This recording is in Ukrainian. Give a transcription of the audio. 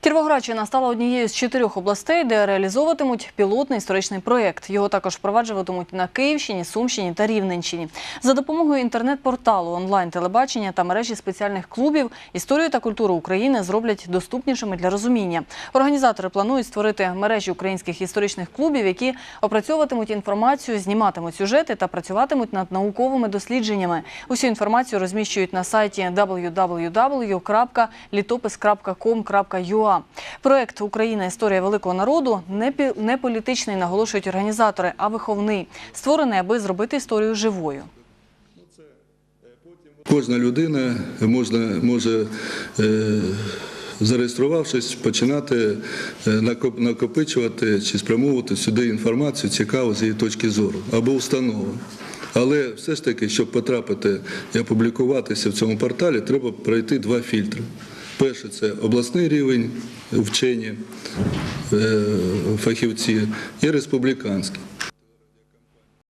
Кіровоградщина стала однією з чотирьох областей, де реалізовуватимуть пілотний історичний проєкт. Його також впроваджуватимуть на Київщині, Сумщині та Рівненщині. За допомогою інтернет-порталу, онлайн-телебачення та мережі спеціальних клубів історію та культуру України зроблять доступнішими для розуміння. Організатори планують створити мережі українських історичних клубів, які опрацьовуватимуть інформацію, зніматимуть сюжети та працюватимуть над науковими дослідженнями. Усю інформацію розміщують на сайті www.litopis.com.ua. Проект Україна історія великого народу не політичний, наголошують організатори, а виховний, створений, аби зробити історію живою. Кожна людина можна, може, е, зареєструвавшись, починати е, накоп- накопичувати чи спрямовувати сюди інформацію цікаву з її точки зору або установу. Але все ж таки, щоб потрапити і опублікуватися в цьому порталі, треба пройти два фільтри. Перше це обласний рівень вчені, е, фахівці і республіканський.